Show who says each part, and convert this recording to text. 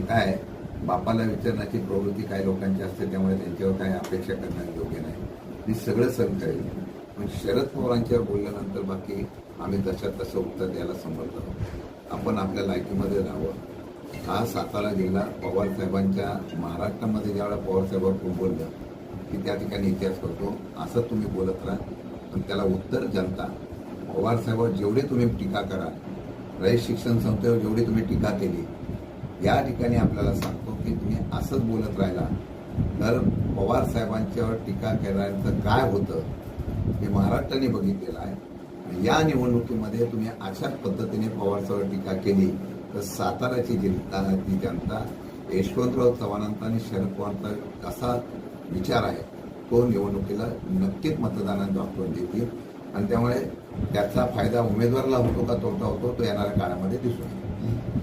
Speaker 1: पण काय बापाला विचारण्याची प्रवृत्ती काही लोकांची असते त्यामुळे त्यांच्यावर काही अपेक्षा करण्यात योग्य नाही. मी सगळं सहन करेल पण शरद पवारांच्यावर बोलल्यानंतर बाकी आम्ही तशा तसं उत्तर द्यायला समर्थ आहोत. आपण आपल्या लायकीमध्ये राहावं. हा सातारा जिल्हा पवार साहेबांच्या महाराष्ट्रामध्ये ज्यावेळेला पवारसाहेबांवर खूप बोललं की त्या ठिकाणी इतिहास करतो. असं तुम्ही बोलत राहा. पण त्याला उत्तर जनता पवारसाहेबांवर जेवढी तुम्ही टीका करा रयत शिक्षण संस्थेवर जेवढी तुम्ही टीका केली या ठिकाणी आपल्याला सांगतो की तुम्ही असंच बोलत राहिला. तर पवार साहेबांच्यावर टीका करायचं काय होतं हे महाराष्ट्राने बघितलेलं आहे. आणि या निवडणुकीमध्ये तुम्ही अशाच पद्धतीने पवार साहेबांवर टीका केली तर साताऱ्याची जनता ती जनता यशवंतराव चव्हाणांचा आणि शरद पवारांचा असा विचार आहे तो निवडणुकीला नक्कीच मतदानात दाखवून देतील. आणि त्यामुळे त्याचा फायदा उमेदवाराला होतो का तोटा होतो तो येणाऱ्या काळामध्ये दिसून येईल.